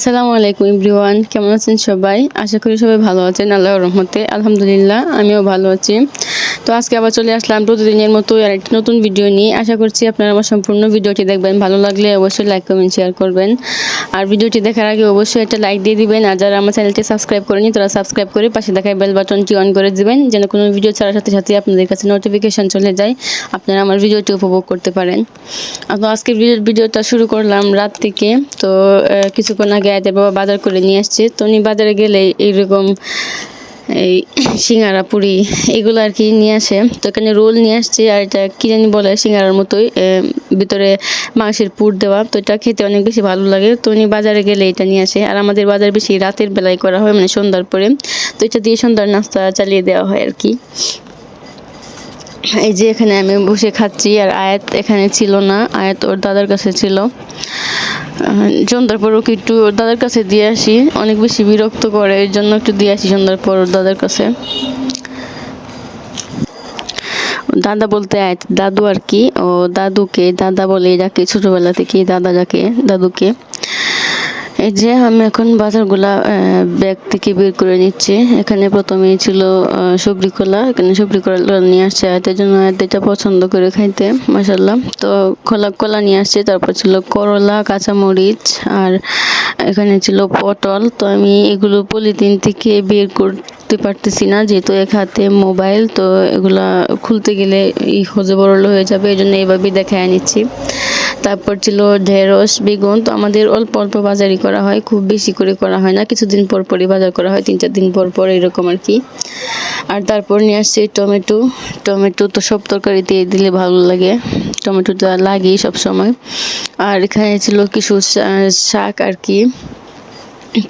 আসসালামু আলাইকুম ইব্রিওয়ান কেমন আছেন সবাই? আশা করি সবাই ভালো আছেন, আল্লাহর রহমতে। আলহামদুলিল্লাহ, আমিও ভালো আছি। তো আজকে আবার চলে আসলাম প্রতিদিনের মতো আর একটি নতুন ভিডিও নিয়ে। আশা করছি আপনারা আমার সম্পূর্ণ ভিডিওটি দেখবেন। ভালো লাগলে অবশ্যই লাইক কমেন্ট শেয়ার করবেন। আর ভিডিওটি দেখার আগে অবশ্যই একটা লাইক দিয়ে দিবেন। আর যারা আমার চ্যানেলটি সাবস্ক্রাইব করেনি, তারা সাবস্ক্রাইব করে পাশে দেখায় বেল বাটনটি অন করে দিবেন, যেন কোনো ভিডিও ছাড়ার সাথে সাথে আপনাদের কাছে নোটিফিকেশন চলে যায়। আপনারা আমার ভিডিওটি উপভোগ করতে পারেন। তো ভিডিও- ভিডিওটা শুরু করলাম রাত থেকে। তো কিছুক্ষণ আগে আয়দের বাবা বাজার করে নিয়ে আসছে। তো উনি বাজারে গেলে এইরকম এই সিঙ্গারা, পুরি এগুলো আর কি নিয়ে আসে। তো এখানে রোল নিয়ে আসছে, আর এটা কি জানি বলে, সিঙ্গারার মতোই ভিতরে মাংসের পুর দেওয়া। তো এটা খেতে অনেক বেশি ভালো লাগে। তো উনি বাজারে গেলে এটা নিয়ে আসে। আর আমাদের বাজার বেশি রাতের বেলায় করা হয় মানে সন্ধ্যার পরে। তো এটা দিয়ে সন্ধ্যার নাস্তা চালিয়ে দেওয়া হয় আর কি। এই যে এখানে আমি বসে খাচ্ছি, আর আয়াত এখানে ছিল না। আয়াত ওর দাদার কাছে ছিল। সন্ধ্যার পর ওকে একটু দাদার কাছে দিয়ে আসি। অনেক বেশি বিরক্ত করে, এর জন্য একটু দিয়ে আসি সন্ধ্যার পর দাদার কাছে। দাদা বলতে দাদু আর কি, ও দাদুকে, দাদা বলে যাকে, ছোটবেলা থেকে দাদা যাকে, দাদুকে। এই যে আমি এখন বাজারগুলা ব্যাগ থেকে বের করে নিচ্ছি। এখানে প্রথমেই ছিল সবরি কলা। এখানে সবরি কলা নিয়ে আসছে আয়তের জন্য। আয়াত এটা পছন্দ করে খাইতে মাসাল্লাহ তো খোলা কলা নিয়ে আসছে। তারপর ছিল করলা, কাঁচামরিচ আর এখানে ছিল পটল। তো আমি এগুলো পলিথিন থেকে বের করতে পারতেছি না, যেহেতু এক হাতে মোবাইল। তো এগুলা খুলতে গেলে ই হজে বড়লো হয়ে যাবে, এই জন্য এইভাবে দেখায় নিচ্ছি। তারপর ছিল ঢেঁড়স, বেগুন। তো আমাদের অল্প অল্প বাজারই করা হয়, খুব বেশি করে করা হয় না। কিছুদিন পর পরই বাজার করা হয়, তিন চার দিন পর পর এরকম আর কি। আর তারপর নিয়ে আসছি টমেটো। টমেটো তো সব তরকারিতে দিলে ভালো লাগে। টমেটোটা লাগেই সব সময়। আর এখানে ছিল কিছু শাক আর কি।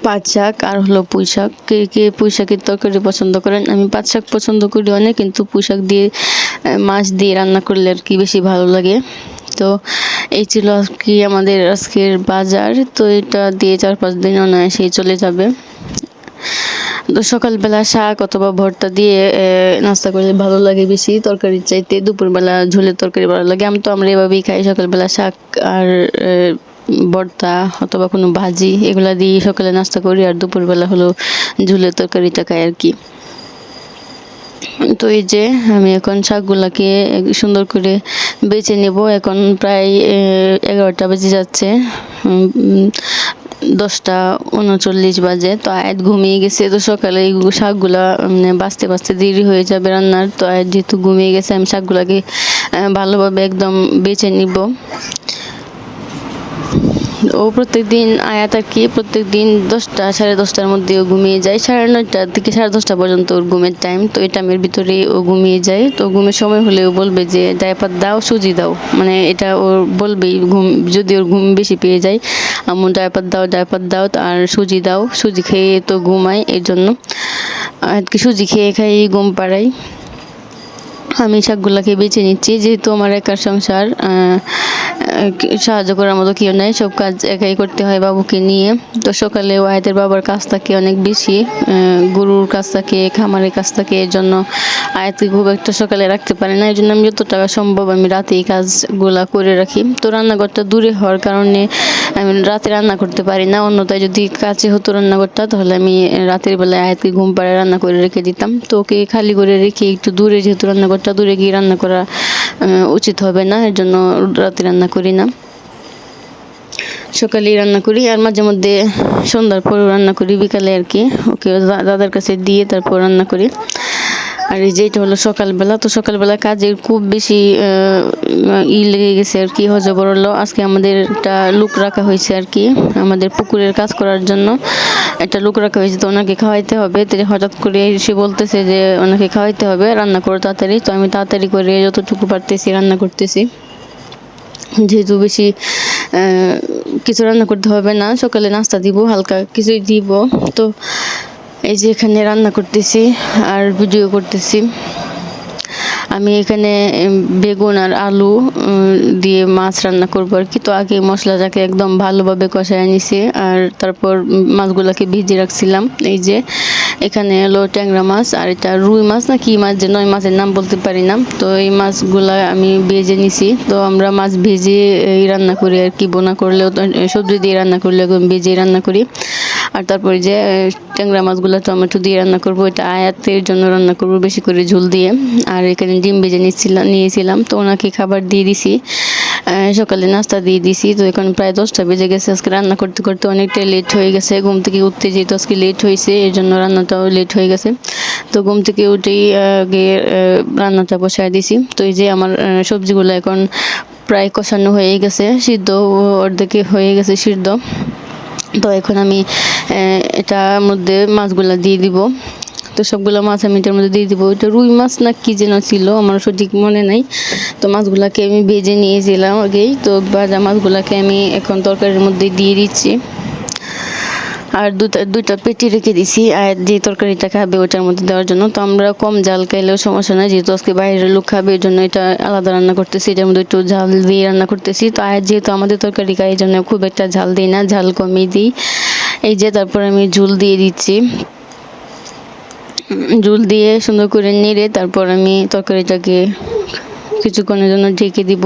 পাট শাক আর হলো পুঁই শাক। কে কে পুঁই শাকের তরকারি পছন্দ করেন? আমি পাট শাক পছন্দ করি অনেক, কিন্তু পুঁই শাক দিয়ে মাছ দিয়ে রান্না করলে আর কি বেশি ভালো লাগে। তো এই ছিল কি আমাদের আজকের বাজার, তো এটা দিয়ে চার পাঁচ দিন অনায়াসেই চলে যাবে। তো সকালবেলা শাক অথবা ভর্তা দিয়ে নাস্তা করলে ভালো লাগে বেশি। তরকারির চাইতে দুপুরবেলা ঝোলের তরকারি ভালো লাগে। আমি তো আমরা এভাবেই খাই, সকালবেলা শাক আর ভর্তা অথবা কোনো ভাজি, এগুলা দিয়ে সকালে নাস্তা করি আর দুপুরবেলা হলো ঝোলের তরকারিটা খাই আর কি। তো এই যে আমি এখন শাকগুলাকে সুন্দর করে বেছে নেব। এখন প্রায় এগারোটা বেজে যাচ্ছে। দশটা উনচল্লিশ বাজে। তো আয়াত ঘুমিয়ে গেছে। তো সকালে এই শাকগুলা মানে বাঁচতে বাঁচতে দেরি হয়ে যাবে রান্নার। তো আয়াত যেহেতু ঘুমিয়ে গেছে, আমি শাকগুলাকে ভালোভাবে একদম বেছে নিব। ও প্রত্যেক দিন আয়াত আর কি প্রত্যেক দিন দশটা, সাড়ে দশটার মধ্যে ও ঘুমিয়ে যায়। সাড়ে নয়টা থেকে সাড়ে দশটা পর্যন্ত ওর ঘুমের টাইম তো এই টাইমের ভিতরে ও ঘুমিয়ে যায়। তো ঘুমের সময় হলে ও বলবে যে ডাইপার দাও, সুজি দাও। মানে এটা ওর বলবেই, ঘুম, যদি ওর ঘুম বেশি পেয়ে যায়, আম্মু ডাইপার দাও ডাইপার দাও, আর সুজি দাও। সুজি খেয়ে তো ঘুমায়, এর জন্য। আয়াতকে সুজি খেয়ে খাই, ঘুম পাড়াই। আমি শাকগুলাকে বেছে নিচ্ছি, যেহেতু আমার একার সংসার সাহায্য করার মতো কেউ নাই। সব কাজ একাই করতে হয় বাবুকে নিয়ে। তো সকালে ওয়াহেদের বাবার কাজ থাকে অনেক বেশি। গরুর কাজ থাকে, খামারের কাজ থাকে। এর জন্য আয়াতকে খুব একটা সকালে রাখতে পারে না। এই জন্য আমি যত টাকা সম্ভব আমি রাতে এই কাজগুলা করে রাখি। তো রান্নাঘরটা দূরে হওয়ার কারণে আমি রাতে রান্না করতে পারি না। অন্যথায় যদি কাছে হতো রান্নাঘরটা, তাহলে আমি রাতের বেলায় আয়াতকে ঘুম পাড়ে রান্না করে রেখে দিতাম। তো ওকে খালি করে রেখে একটু দূরে, যেহেতু রান্নাঘরটা দূরে, গিয়ে রান্না করা উচিত হবে না, এর জন্য রাতে রান্না করি না। সকালেই রান্না করি, আর মাঝে মধ্যে সন্ধ্যার পরেও রান্না করি, বিকালে আর কি। ওকে দাদার কাছে দিয়ে তারপর রান্না করি। আর এই যে এটা হলো সকালবেলা, তো সকালবেলা কাজের খুব বেশি ই লেগে গেছে আর কি হজে বড়লো আজকে আমাদের একটা লুক রাখা হয়েছে আর কি, আমাদের পুকুরের কাজ করার জন্য। একটা লুক রাখা হয়েছে, তো ওনাকে খাওয়াইতে হবে। তো হঠাৎ করে এসে বলতেছে যে, ওনাকে খাওয়াইতে হবে, রান্না করো তাড়াতাড়ি। তো আমি তাড়াতাড়ি করে যতটুকু পারতেছি রান্না করতেছি। যেহেতু বেশি কিছু রান্না করতে হবে না, সকালে নাস্তা দিব, হালকা কিছুই দিব। তো এই যে এখানে রান্না করতেছি আর ভিডিও করতেছি। আমি এখানে বেগুন আর আলু দিয়ে মাছ রান্না করব আর কি। তো আগে মশলাটাকে একদম ভালোভাবে কষায় নিছি আর তারপর মাছগুলোকে ভিজিয়ে রাখছিলাম। এই যে এখানে হলো ট্যাংরা মাছ আর এটা রুই মাছ না কি মাছ যেন ওই মাছের নাম বলতে পারি না। তো এই মাছগুলা আমি ভেজে নিছি। তো আমরা মাছ ভেজে রান্না করি আর কি, বোনা করলেও সবজি দিয়ে রান্না করলে ভেজে রান্না করি। আর তারপরে যে ট্যাংরা মাছগুলো টমেটো দিয়ে রান্না করব এটা আয়াতের জন্য রান্না করব বেশি করে ঝোল দিয়ে। আর এখানে ডিম ভেজে নিচ্ছিলাম নিয়েছিলাম তো ওনাকে খাবার দিয়ে দিছি। সকালে নাস্তা দিয়ে দিছি তো এখন প্রায় দশটা বেজে গেছে আজকে রান্না করতে করতে অনেকটাই লেট হয়ে গেছে। ঘুম থেকে উঠতে যেহেতু আজকে লেট হয়েছে এর জন্য রান্নাটাও লেট হয়ে গেছে। তো ঘুম থেকে উঠেই আহ, রান্নাটা বসায় দিছি। তো এই যে আমার সবজিগুলো এখন প্রায় কষানো হয়ে গেছে সিদ্ধ অর্ধেকে হয়ে গেছে সিদ্ধ। তো এখন আমি এটার মধ্যে মাছগুলো দিয়ে দিব। তো সবগুলো মাছ আমি এটার মধ্যে দিয়ে দিব। এটা রুই মাছ না কি যেন ছিল, আমার সঠিক মনে নাই। তো মাছগুলোকে আমি ভেজে নিয়েছিলাম আগেই। তো ভাজা মাছগুলোকে আমি এখন তরকারির মধ্যে দিয়ে দিচ্ছি। আর দুটা দুইটা পেটি রেখে দিছি, আর যে তরকারিটা খাবে ওটার মধ্যে দেওয়ার জন্য। তো আমরা কম জাল খাইলেও সমস্যা নাই, যেহেতু আজকে বাইরের লোক খাবে এই জন্য এটা আলাদা রান্না করতেছি, এটার মধ্যে একটু ঝাল দিয়ে রান্না করতেছি। তো আর যেহেতু আমাদের তরকারি খাই এই জন্য খুব একটা ঝাল দিই না, ঝাল কমিয়ে দিই। এই যে তারপর আমি ঝুল দিয়ে দিচ্ছি। ঝুল দিয়ে সুন্দর করে নেড়ে তারপর আমি তরকারিটাকে কিছুক্ষণের জন্য ঢেকে দিব।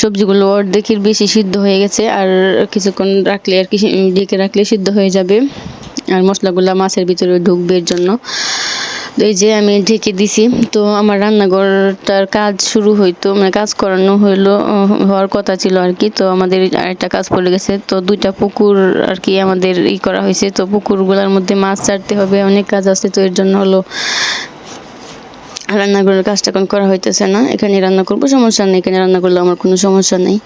সবজিগুলো অর্ধেকের বেশি সিদ্ধ হয়ে গেছে, আর কিছুক্ষণ রাখলে আর কি ডেকে রাখলে সিদ্ধ হয়ে যাবে। আর মশলাগুলো মাছের ভিতরে ঢুকবে এর জন্য। তো এই যে আমি ঢেকে দিছি, তো আমার রান্নাঘরটার কাজ শুরু হইতো মানে কাজ করানো হইল হওয়ার কথা ছিল আর কি। তো আমাদের আরেকটা কাজ পড়ে গেছে, তো দুইটা পুকুর আর কি আমাদের ই করা হয়েছে। তো পুকুরগুলোর মধ্যে মাছ ছাড়তে হবে, অনেক কাজ আছে, তো এর জন্য হলো রান্নাঘরের কাজটা এখন করা হইতেছে না। এখানে রান্না করব, সমস্যা নেই। এখানে রান্না করলে আমার কোনো সমস্যা নেই।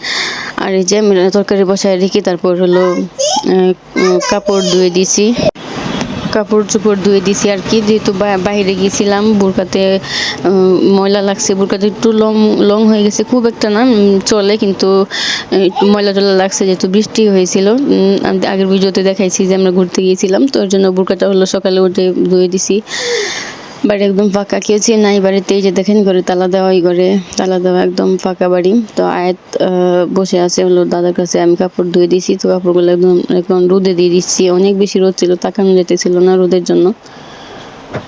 আর এই যে আমি তরকারি বসায় রেখে তারপর হলো কাপড় ধুয়ে দিছি। কাপড় চোপড় ধুয়ে দিছি আর কি। যেহেতু বাইরে গিয়েছিলাম বোরকাতে ময়লা লাগছে। বোরকাতে একটু লং লং হয়ে গেছে। খুব একটা না চলে কিন্তু একটু ময়লা টয়লা লাগছে যেহেতু বৃষ্টি হয়েছিল। আগের ভিডিওতে দেখাইছি যে আমরা ঘুরতে গিয়েছিলাম। তো ওর জন্য বোরকাটা হলো সকালে উঠে ধুয়ে দিছি। বাড়ি একদম ফাঁকা। কেউ নাই বাড়িতে, এই যে দেখেন ঘরে তালা দেওয়া ওই ঘরে তালা দেওয়া একদম ফাঁকা বাড়ি। তো আয়াত বসে আছে হলো দাদার কাছে, আমি কাপড় ধুয়ে দিয়েছি, তো কাপড়গুলো একদম একদম রোদে দিয়ে দিচ্ছি। অনেক বেশি রোদ ছিল, তাকানো যেতেছিল না রোদের জন্য।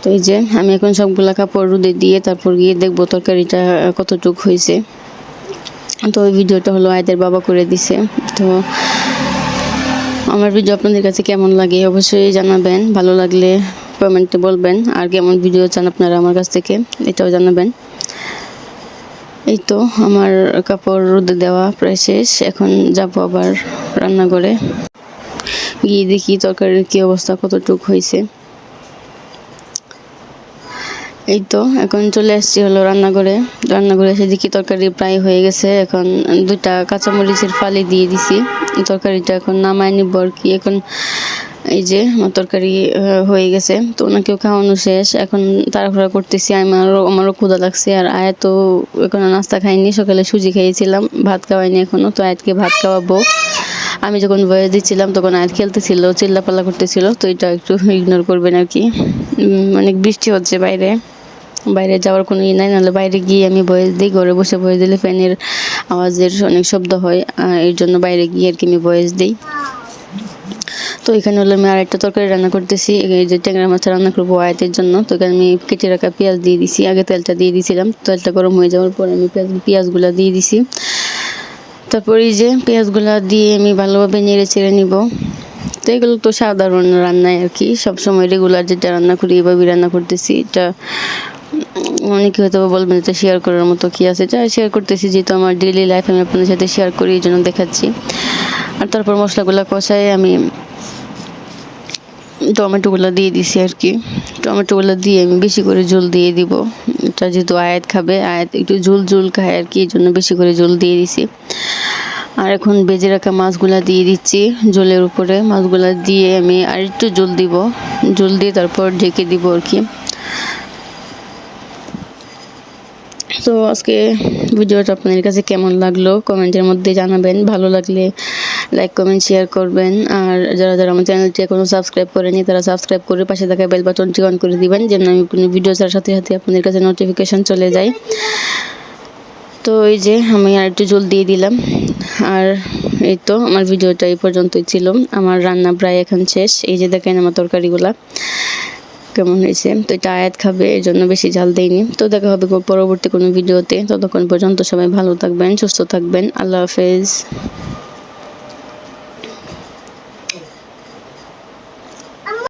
তো এই যে, আমি এখন সবগুলা কাপড় রোদে দিয়ে তারপর গিয়ে দেখব তরকারিটা কতটুক হয়েছে। তো ওই ভিডিওটা হলো আয়াতের বাবা করে দিছে। তো আমার ভিডিও আপনাদের কাছে কেমন লাগে অবশ্যই জানাবেন। ভালো লাগলে কমেন্টে বলবেন আর কেমন ভিডিও চান আপনারা আমার কাছ থেকে, এটাও জানাবেন। এই তো, আমার কাপড় রোদে দেওয়া প্রায় শেষ। এখন যাব আবার রান্নাঘরে। গিয়ে দেখি তরকারির কি অবস্থা, কতটুক হয়েছে। এই তো, এখন চলে আসছি হলো রান্নাঘরে। রান্নাঘরে এসে দেখি তরকারি প্রায় হয়ে গেছে। এখন দুইটা কাঁচামরিচের ফালি দিয়ে দিছি। তরকারিটা এখন নামায় নিব আর কি। এখন এই যে আমার তরকারি হয়ে গেছে। তো ওনাকেও খাওয়ানো শেষ। এখন তাড়াহুড়া করতেছি আমারও আমারও ক্ষুদা লাগছে। আর আয়া তো এখনও নাস্তা খাইনি সকালে সুজি খেয়েছিলাম, ভাত খাওয়াইনি এখনও তো আয়াতকে ভাত খাওয়াবো। আমি যখন বয়স দিচ্ছিলাম, তখন আয়াত খেলতেছিল, চিল্লাপাল্লা করতেছিল। তো এটা একটু ইগনোর করবেন আর কি। অনেক বৃষ্টি হচ্ছে বাইরে। বাইরে যাওয়ার কোনো ই নাই, নাহলে বাইরে গিয়ে আমি ভয়েস দিই, ঘরে বসে ভয়েস দিলে ফ্যানের আওয়াজের অনেক শব্দ হয়। এর জন্য বাইরে গিয়ে আর কি আমি ভয়েস দিই। তো এখানে হলো আমি আরেকটা তরকারি রান্না করতেছি। এই যে ট্যাংরা মাছ রান্না করব আয়াতের জন্য। তো এখানে আমি কেটে রাখা পেঁয়াজ দিয়ে দিছি। আগে তেলটা দিয়ে দিয়েছিলাম তেলটা গরম হয়ে যাওয়ার পর আমি পেঁয়াজ, পেঁয়াজগুলো দিয়ে দিছি। তারপর এই যে পেঁয়াজগুলা দিয়ে আমি ভালোভাবে নেড়ে চেড়ে নিব। তো এগুলো তো সাধারণ রান্নায় আর কি। সবসময় রেগুলার যেটা রান্না করি, এভাবেই রান্না করতেছি। এটা অনেকে হয়তো বলবেন এটা শেয়ার করার মতো কি আছে? এটা শেয়ার করতেছি যেহেতু আমার ডেইলি লাইফ আমি আপনাদের সাথে শেয়ার করি, এই জন্য দেখাচ্ছি। আর তারপর মশলাগুলো কষায় আমি টমেটোগুলো দিয়ে দিছি আর কি। টমেটোগুলো দিয়ে আমি বেশি করে ঝোল দিয়ে দিব। এটা যেহেতু আয়াত খাবে, আয়াত একটু ঝোল ঝোল খায় আর কি এই জন্য বেশি করে ঝোল দিয়ে দিছি। আর এখন বেজে রাখা মাছগুলা দিয়ে দিচ্ছি ঝোলের উপরে। মাছগুলা দিয়ে আমি আর একটু ঝোল দিব। জল দিয়ে তারপর ঢেকে দিব আর কি। তো আজকে ভিডিওটা আপনাদের কাছে কেমন লাগল? কমেন্টের মধ্যে জানাবেন। ভালো লাগলে লাইক কমেন্ট শেয়ার করবেন। আর যারা যারা আমার চ্যানেলটি এখনও সাবস্ক্রাইব করেনি, তারা সাবস্ক্রাইব করে পাশে থাকা বেল বাটনটি অন করে দিবেন, যেন আমি কোনো ভিডিও ছাড়ার সাথে সাথে আপনাদের কাছে নোটিফিকেশান চলে যায়। তো এই যে, আমি আর একটু জল দিয়ে দিলাম। আর এই তো, আমার ভিডিওটা এই পর্যন্তই ছিল। আমার রান্না প্রায় এখন শেষ। এই যে দেখেন আমার তরকারিগুলা কেমন হয়েছে। তো এটা আয়াত খাবে, এর জন্য বেশি ঝাল দেয়নি তো দেখা হবে পরবর্তী কোনো ভিডিওতে। ততক্ষণ পর্যন্ত সবাই ভালো থাকবেন, সুস্থ থাকবেন। আল্লাহ হাফেজ।